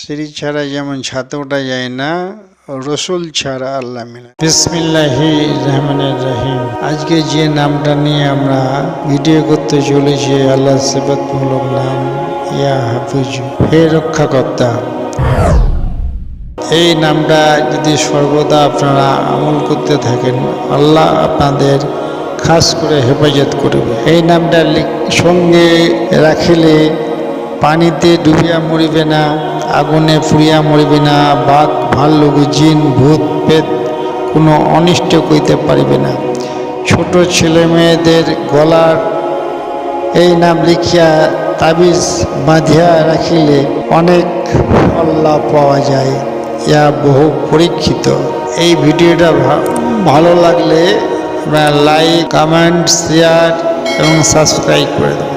সিঁড়ি ছাড়া যেমন ছাতে ওঠা যায় না রসুল ছাড়া আল্লাহ মিলে বিসমিল্লাহি রহমানের রহিম আজকে যে নামটা নিয়ে আমরা ভিডিও করতে চলেছি আল্লাহ সেবাতমূলক নাম, ইয়া হাফিজ, হে রক্ষাকর্তা। এই নামটা যদি সর্বদা আপনারা আমল করতে থাকেন, আল্লাহ আপনাদের খাস করে হেফাজত করবে। এই নামটা সঙ্গে রাখিলে পানিতে ডুবিয়া মরিবে না। আগুনে পুড়িয়া মরিবে না, বাঘ, ভাল্লুক, জিন, ভূত পেত কোনো অনিষ্ট করিতে পারিবে না। ছোট ছেলে মেয়েদের গলার এই নাম লিখিয়া তাবিজ বাঁধিয়া রাখিলে অনেক ফল লাভ পাওয়া যায় ইয়া বহু পরীক্ষিত। এই ভিডিওটা ভালো লাগলে লাইক কমেন্ট শেয়ার এবং সাবস্ক্রাইব করে দেবেন